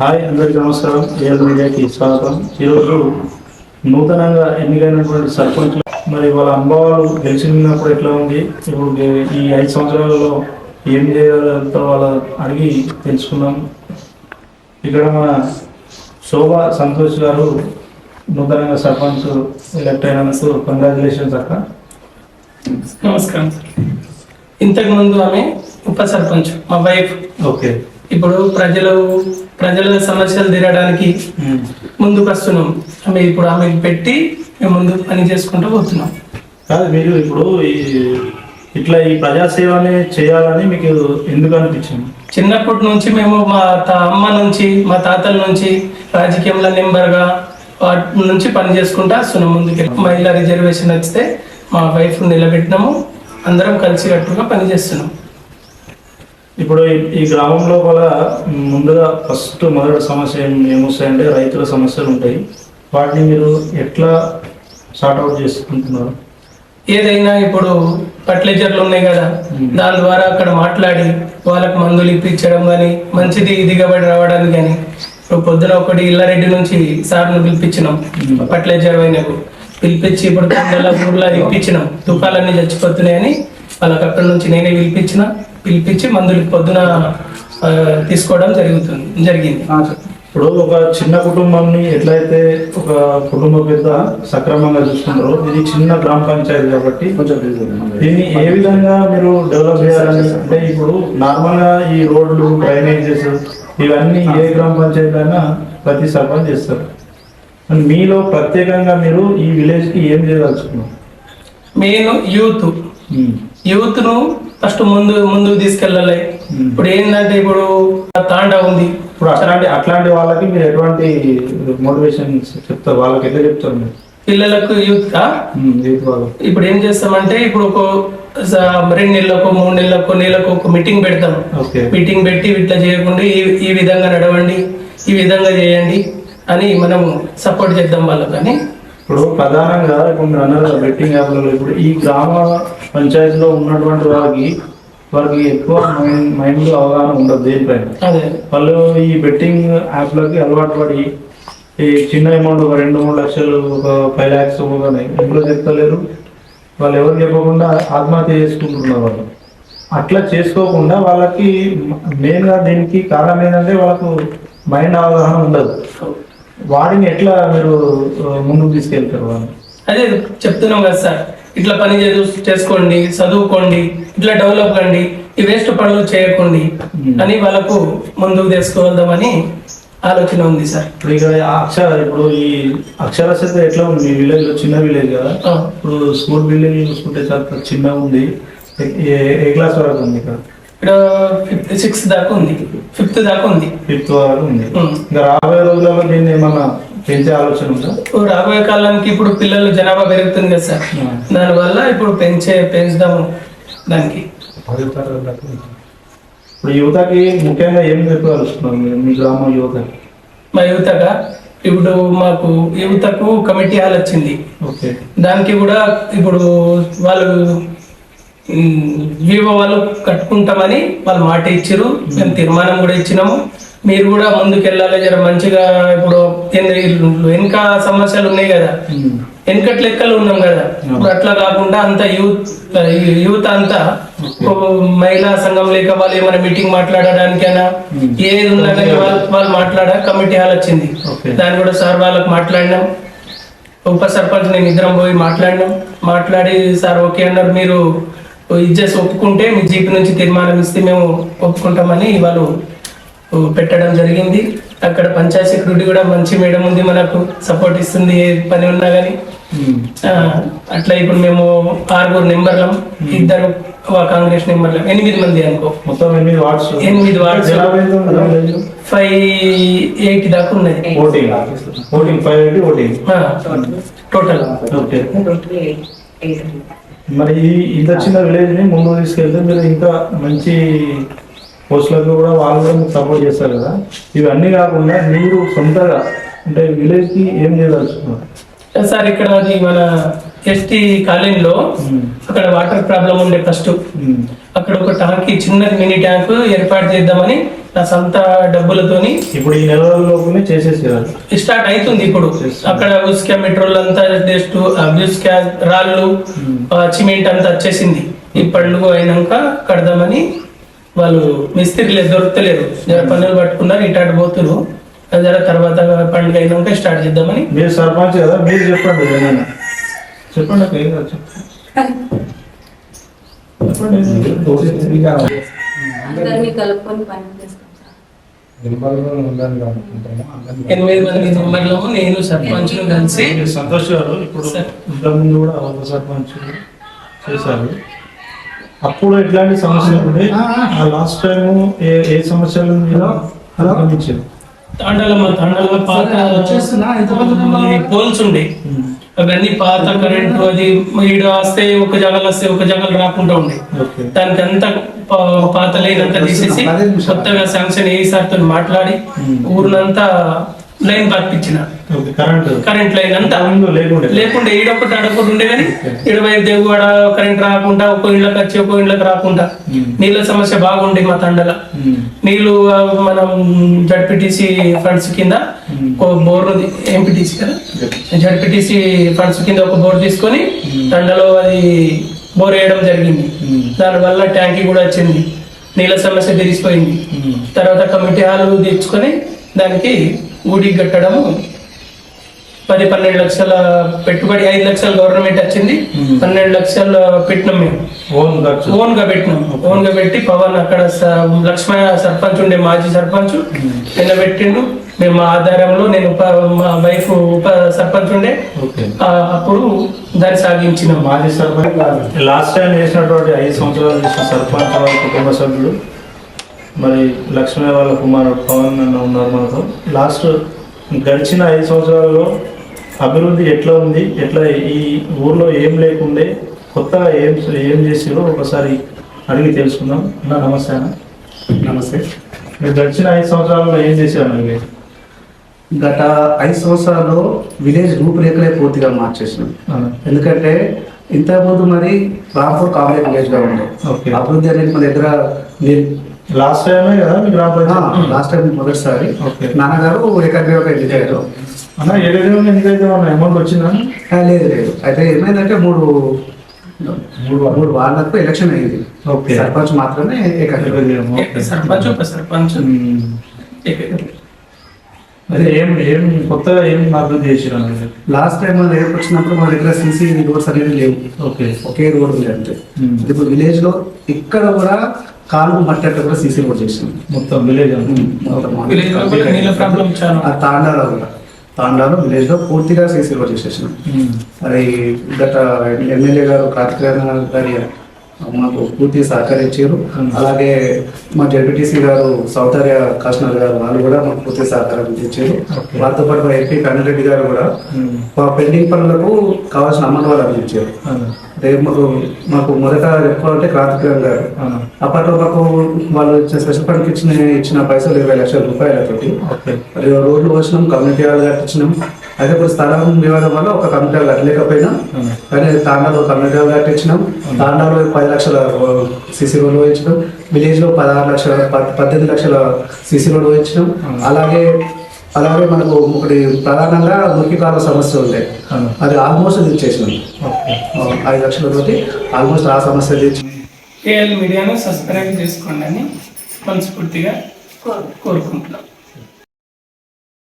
Hi అందరికీ నమస్కారం. AL మీడియాకి స్వాగతం. ఈరోజు నూతనంగా ఎన్నికైనటువంటి సర్పంచ్ మరి వాళ్ళ అనుభవాలు గెలిచినప్పుడు ఎట్లా ఉంది? ఇప్పుడు ఈ ఐదు సంవత్సరాలలో ఏం చేయాలో వాళ్ళ అడిగి తెలుసుకున్నాం ఇక్కడ మన శోభ సంతోష్ గారు నూతనంగా సర్పంచ్ ఎలక్ట్ అయినందుకు కంగ్రాచులేషన్స్ అక్క. నమస్కారం. సార్ ఇంతకు ముందు ఆమె ఉప సర్పంచ్ మా వైఫ్. ఓకే. ఇప్పుడు ప్రజలు ప్రజల సమస్యలు తీరడానికి ముందుకు వస్తున్నాం. ఆమె ఇప్పుడు ఆమెకి పెట్టి మేము ముందు పని చేసుకుంటూ పోతున్నాం. కాదు మీరు ఇప్పుడు ఈ ఇట్లా ఈ ప్రజాసేవని చేయాలని మీకు ఎందుకు అనిపించింది? చిన్నప్పటి నుంచి మేము మా అమ్మ నుంచి మా తాతల నుంచి రాజకీయంలో నెంబర్గా వాటి నుంచి పని చేసుకుంటూ వస్తున్నాం ముందుకు. మహిళా రిజర్వేషన్ వస్తే మా వైఫ్ నిలబెట్టినాము. అందరం కలిసికట్టుగా పని చేస్తున్నాం. ఇప్పుడు ఈ- గ్రామంలో కూడా ముందుగా ఫస్ట్ మొదటి సమస్య ఏమొస్తాయంటే రైతుల సమస్యలు ఉంటాయి. వాటిని మీరు ఎట్లా సార్ట్ అవుట్ చేసుకుంటున్నారు? ఏదైనా ఇప్పుడు ఫర్టిలైజర్లు ఉన్నాయి కదా దాని ద్వారా అక్కడ మాట్లాడి వాళ్ళకి మందులు ఇప్పించడం కానీ మంచిది దిగబడి రావడానికి కానీ ఇప్పుడు పొద్దున ఒకటి ఇల్లారెడ్డి నుంచి సార్ను పిలిపించినాం ఫర్టిలైజర్ అయినకు పిలిపించి ఇప్పుడు ఊర్లో ఇప్పించినాం తుకాలన్నీ చచ్చిపోతున్నాయని వాళ్ళకి అక్కడి నుంచి నేనే పిలిపించిన. పిలిపించి మందులు పొద్దున తీసుకోవడం జరుగుతుంది జరిగింది. ఇప్పుడు ఒక చిన్న కుటుంబాన్ని ఎట్లయితే ఒక కుటుంబ పెద్ద సక్రమంగా చూసుకుంటారో ఇది చిన్న గ్రామ పంచాయతీ కాబట్టి దీన్ని ఏ విధంగా మీరు డెవలప్ చేయాలని? అంటే ఇప్పుడు నార్మల్గా ఈ రోడ్లు డ్రైనేజెస్ ఇవన్నీ ఏ గ్రామ పంచాయతీ అయినా ప్రతి సర్పంచ్ చేస్తారు. మరి మీలో ప్రత్యేకంగా మీరు ఈ విలేజ్కి ఏం చేయదలుచుకున్నారు మెయిన్ యూత్. ఉమ్. ఫస్ట్ ముందు ముందుకు తీసుకెళ్ళాలి. ఇప్పుడు ఏంటంటే ఇప్పుడు తాండా ఉంది. ఇప్పుడు అట్లాంటి అట్లాంటి వాళ్ళకి మీరు ఎటువంటి మోటివేషన్ చెప్తారు? వాళ్ళకి ఎట్లా చెప్తారు మీరు? పిల్లలకు యూత్ వాళ్ళకి. ఇప్పుడు ఏం చేస్తామంటే ఇప్పుడు ఒక రెండు నెలలకు మూడు నెలలకు నెలకు ఒక మీటింగ్ పెడతాం. ఓకే. మీటింగ్ పెట్టి ఇట్లా చేయకుండా ఈ ఈ విధంగా నడవండి ఈ విధంగా చేయండి అని మనం సపోర్ట్ చేద్దాం వాళ్ళకని ఇప్పుడు ప్రధానంగా ఇప్పుడు మీరు అన్నారు బెట్టింగ్ యాప్లలో ఇప్పుడు ఈ గ్రామ పంచాయతీలో ఉన్నటువంటి వాళ్ళకి వాళ్ళకి ఎక్కువ మైండ్ మైండ్ అవగాహన ఉండదు దేనిపైన. వాళ్ళు ఈ బెట్టింగ్ యాప్లకి అలవాటు పడి ఈ చిన్న అమౌంట్ ఒక రెండు మూడు లక్షలు ఒక ఫైవ్ ల్యాక్స్ ఇంట్లో చెప్తలేరు? వాళ్ళు ఎవరు చెప్పకుండా ఆత్మహత్య చేసుకుంటున్నారు వాళ్ళు. అట్లా చేసుకోకుండా వాళ్ళకి మెయిన్గా దీనికి కారణం ఏంటంటే వాళ్ళకు మైండ్ అవగాహన ఉండదు. వాడిని ఎట్లా మీరు ముందుకు తీసుకెళ్తారు అదే చెప్తున్నాం కదా సార్ ఇట్లా పని చేసు- చేసుకోండి చదువుకోండి ఇట్లా డెవలప్ కండి ఈ వేస్ట్ పనులు చేయకండి అని వాళ్ళకు ముందుకు తీసుకువెళ్దామని ఆలోచన ఉంది సార్. ఇప్పుడు ఆ అక్షర ఇప్పుడు ఈ అక్షరాస్యత ఎట్లా ఉంది? విలేజ్లో చిన్న విలేజ్ కదా? ఇప్పుడు స్కూల్ బిల్డింగ్ చూసుకుంటే చాలా చిన్నగా ఉంది. ఏ- క్లాస్ వరకు ఉంది ఇక్కడ? ఇక్కడ ఫిఫ్త్ సిక్స్త్ దాకా ఉంది. ఫిఫ్త్ దాకా ఉంది. ఫిఫ్త్ వరకు ఉంది. ఇంకా రాబోయే రోజులలో దీన్ని ఏమన్నా పెంచే ఆలోచన ఉందా? రాబోయే కాలానికి ఇప్పుడు పిల్లల జనాభా పెరుగుతుంది కదా సార్. దానివల్ల ఇప్పుడు పెంచే పెంచుదాము దానికి. ఇప్పుడు యువతకి ముఖ్యంగా ఏం చెప్పగలుగుతున్నారు మీరు? మీ గ్రామం యువతకి. మా యువతగా ఇప్పుడు మాకు యువతకు కమిటీ హాల్ వచ్చింది. ఓకే. దానికి కూడా ఇప్పుడు వాళ్ళు వివో వాళ్ళు కట్టుకుంటామని వాళ్ళు మాట ఇచ్చారు మేము తీర్మానం కూడా ఇచ్చినాము. మీరు కూడా ముందుకు వెళ్ళాలి జర మంచిగా ఇప్పుడు వెనుక సమస్యలు ఉన్నాయి కదా. వెనకటి లెక్కలు ఉన్నాం కదా? ఇప్పుడు అట్లా కాకుండా అంత యూత్ యూత్ అంతా మహిళా సంఘం లేక వాళ్ళు ఏమైనా మీటింగ్ మాట్లాడడానికైనా ఏది ఉన్నా కానీ వాళ్ళు మాట్లాడ కమిటీ హాల్ వచ్చింది. దాన్ని కూడా సార్ వాళ్ళకి మాట్లాడినాం. ఉప సర్పంచ్ నేను ఇద్దరం పోయి మాట్లాడినాం. మాట్లాడి సార్ ఓకే అన్నారు. మీరు ఇది చేసి ఒప్పుకుంటే మీ జీపీ నుంచి తీర్మానం ఇస్తే మేము ఒప్పుకుంటామని వాళ్ళు పెట్టడం జరిగింది. అక్కడ పంచాయత్ సెక్యూరిటీ కూడా మంచి మేడం ఉంది మనకు సపోర్ట్ ఇస్తుంది ఏ పని ఉన్నా కానీ. ఆ, అట్లా ఇప్పుడు మేము ఆరుగురు నెంబర్లం ఇద్దరు ఆ కాంగ్రెస్ నెంబర్లం ఎనిమిది మంది అనుకో. మొత్తం ఎనిమిది వార్డ్స్. ఎనిమిది వార్డ్స్. ఫైవ్ ఎయిట్ దాకా ఉన్నది. Voting. Voting five eighty voting. Total. Okay. మరి ఈ ఇంత చిన్న విలేజ్ని ముందుకు తీసుకెళ్తే మీరు ఇంకా మంచి పోస్టులకు కూడా వాళ్ళు కూడా మీకు సపోర్ట్ చేస్తారు కదా ఇవన్నీ కాకుండా మీరు సొంతగా అంటే విలేజ్కి ఏం చేయదలుచుకున్నారు సార్ ఇక్కడ అది మన ఎస్టీ కాలనీలో ఉమ్. అక్కడ వాటర్ ప్రాబ్లం ఉండే ఫస్ట్. అక్కడ ఒక ట్యాంక్ చిన్నది మినీ ట్యాంక్ ఏర్పాటు చేద్దామని నా సొంత డబ్బులతోని ఇప్పుడు ఈ నెల లోపునే చేసేసారు స్టార్ట్ అవుతుంది ఇప్పుడు. అక్కడ ఉస్కా మెట్రోల్ అంతా జస్ట్ ఉస్కా రాళ్ళు సిమెంట్ అంతా వచ్చేసింది. ఈ పండుగ అయినాక కడదామని వాళ్ళు మిస్త్రీలు దొరకలేరు జర పనులు పట్టుకున్నారు ఇటాటు పోతున్నారు అది జర తర్వాత పండుగ అయినాక స్టార్ట్ చేద్దామని. మీరు సర్పంచ్ కదా మీరు చెప్పండి చెప్పండి చెప్పండి. అందరినీ కలుపుకొని పని ఎనిమిది మంది మెంబర్లము నేను సర్పంచ్ కలిసి సంతోష్ గారు ఇప్పుడు. ఇంతకుముందు కూడా ఉప సర్పంచ్ చేశారు. అప్పుడు ఎట్లాంటి సమస్యలు ఉండే? ఆ లాస్ట్ టైం ఏ ఏ సమస్యలు గమనించారు తాండాల మా తాండాల పాత ఈ పోల్స్ ఉండే. అవన్నీ పాత కరెంటు అది ఈడ వస్తే ఒక జగలు వస్తే ఒక జగలు రాకుండా ఉండే దానికి అంతా పాత లైన్ అంతా తీసేసి కొత్తగా శాంక్షన్ ఏ సార్తో మాట్లాడి ఊరినంతా లైన్ పార్పించిన ఓకే కరెంట్. కరెంట్ లైన్ అంతా. లేకుండే ఈడొకటి అడగొకటి ఉండే కానీ ఇరవై దేగువాడ కరెంట్ రాకుండా ఒక ఇళ్ళకి వచ్చి ఒక ఇళ్ళకి రాకుండా. నీళ్ళ సమస్య బాగుండే మా తండల. నీళ్ళు మనం జడ్పీటీసీ ఫండ్స్ కింద ఒక బోర్ ఎంపీటీసీ కదా? జడ్పీటీసీ ఫండ్స్ కింద ఒక బోర్ తీసుకొని తండలో అది బోర్ వేయడం జరిగింది. దానివల్ల ట్యాంకీ కూడా వచ్చింది. నీళ్ళ సమస్య తీరిసిపోయింది. తర్వాత కమిటీ హాల్ తెచ్చుకొని దానికి గుడి కట్టడము. పది పన్నెండు లక్షల పెట్టుబడి ఐదు లక్షలు గవర్నమెంట్ వచ్చింది. పన్నెండు లక్షలు పెట్టినాం మేము. ఓన్గా పెట్టినాం. ఓన్గా పెట్టి పవన్ అక్కడ లక్ష్మణ సర్పంచ్ ఉండే మాజీ సర్పంచ్ నిన్న పెట్టిండు. మేము ఆధారంలో నేను ఉప మా వైఫ్ ఉప సర్పంచ్ ఉండే. అప్పుడు దాన్ని సాగించినాం. మాజీ సర్పంచ్ లాస్ట్ టైం చేసినటువంటి ఐదు సంవత్సరాలు చేసిన సర్పంచ్ కుటుంబ సభ్యులు మరి లక్ష్మీ వాళ్ళ కుమారుడు పవన్ అన్న ఉన్నారు మనతో. లాస్ట్ గడిచిన ఐదు సంవత్సరాలలో అభివృద్ధి ఎట్లా ఉంది? ఎట్లా ఈ ఊర్లో ఏం లేకుండే? కొత్తగా ఏం ఏం చేసారో ఒకసారి అడిగి తెలుసుకుందాం. అన్న నమస్తే అన్న. నమస్తే. మీరు గడిచిన ఐదు సంవత్సరాలలో ఏం చేశారు మీరు గత ఐదు సంవత్సరాల్లో విలేజ్ రూపురేఖలే పూర్తిగా మార్చేసినాం. ఎందుకంటే ఇంతకుముందు మరి రాంపూర్ కాంప్లెక్స్ విలేజ్గా ఉండే. ఓకే. అభివృద్ధి అనేది మన దగ్గర లాస్ట్ టైమే కదా మీ గ్రామ పంచాయతీ? లాస్ట్ టైం మొదటిసారి. ఓకే. నాన్నగారు ఏకాగ్రత ఎన్నికయ్యారు అన్న ఏదైనా ఎందుకైతే మన అమౌంట్ వచ్చిందా? ఆ, లేదు లేదు. అయితే ఏమైందంటే మూడు మూడు మూడు వార్డులకు ఎలక్షన్ అయింది. ఓకే. సర్పంచ్ మాత్రమే. సర్పంచ్ సర్పంచ్. అదే ఏం ఏం కొత్తగా ఏం అభివృద్ధి చేసిరా లాస్ట్ టైం మనం రేపు వచ్చినప్పుడు మన దగ్గర సీసీ రోడ్స్ అనేది లేవు. ఓకే ఒకే రోడ్ ఉంది అంతే. ఇప్పుడు విలేజ్లో ఇక్కడ కూడా కాలువ మట్టి కూడా సీసీ రోడ్ చేసినాం. మొత్తం విలేజ్ ఆ తాండాలో కూడా. తాండాలో విలేజ్లో పూర్తిగా సీసీ రోడ్ చేసేసినాం. అది గత ఎమ్మెల్యే గారు కార్తికేయ గారి మాకు పూర్తి సహకరించారు అలాగే మా జడ్పీటీసీ గారు సౌతార్య కాశ్నర్ గారు వాళ్ళు కూడా మాకు పూర్తి సహకారం ఇచ్చారు. వారితో పాటు మా ఎంపీ కన్నరెడ్డి గారు కూడా. మా పెండింగ్ పనులకు కావాల్సిన అమౌంట్ వాళ్ళు అందించారు. అంటే మాకు మాకు మొదట చెప్పుకోవాలంటే క్రాంతికరం గారు. అప్పట్లో మాకు వాళ్ళు ఇచ్చిన స్పెషల్ ఫండ్కి ఇచ్చిన ఇచ్చిన పైసలు ఇరవై లక్షల రూపాయలతోటి రోడ్లు పోసినాం కమ్యూనిటీ హాల్ కట్టించినాం అయితే ఇప్పుడు స్థలం వివాదం వల్ల ఒక హాల్ కట్టలేకపోయినా. కానీ తాండాలో హాల్ కట్టించినాం. తాండాలో పది లక్షల సీసీ రోడ్లు వేయించినాం. విలేజ్లో పదహారు లక్షల పద్- పద్దెనిమిది లక్షల సీసీ రోడ్డు వేయించినాం. అలాగే అలాగే మనకు ఒకటి ప్రధానంగా మురికి కాలువ సమస్య ఉండే. అవును. అది ఆల్మోస్ట్ ఆ, ఐదు లక్షలతోటి ఆల్మోస్ట్ ఆ సమస్య కేఎల్ మీడియాను సబ్స్క్రైబ్ చేసుకోండి అని మనస్ఫూర్తిగా కోరు కోరుకుంటున్నాం.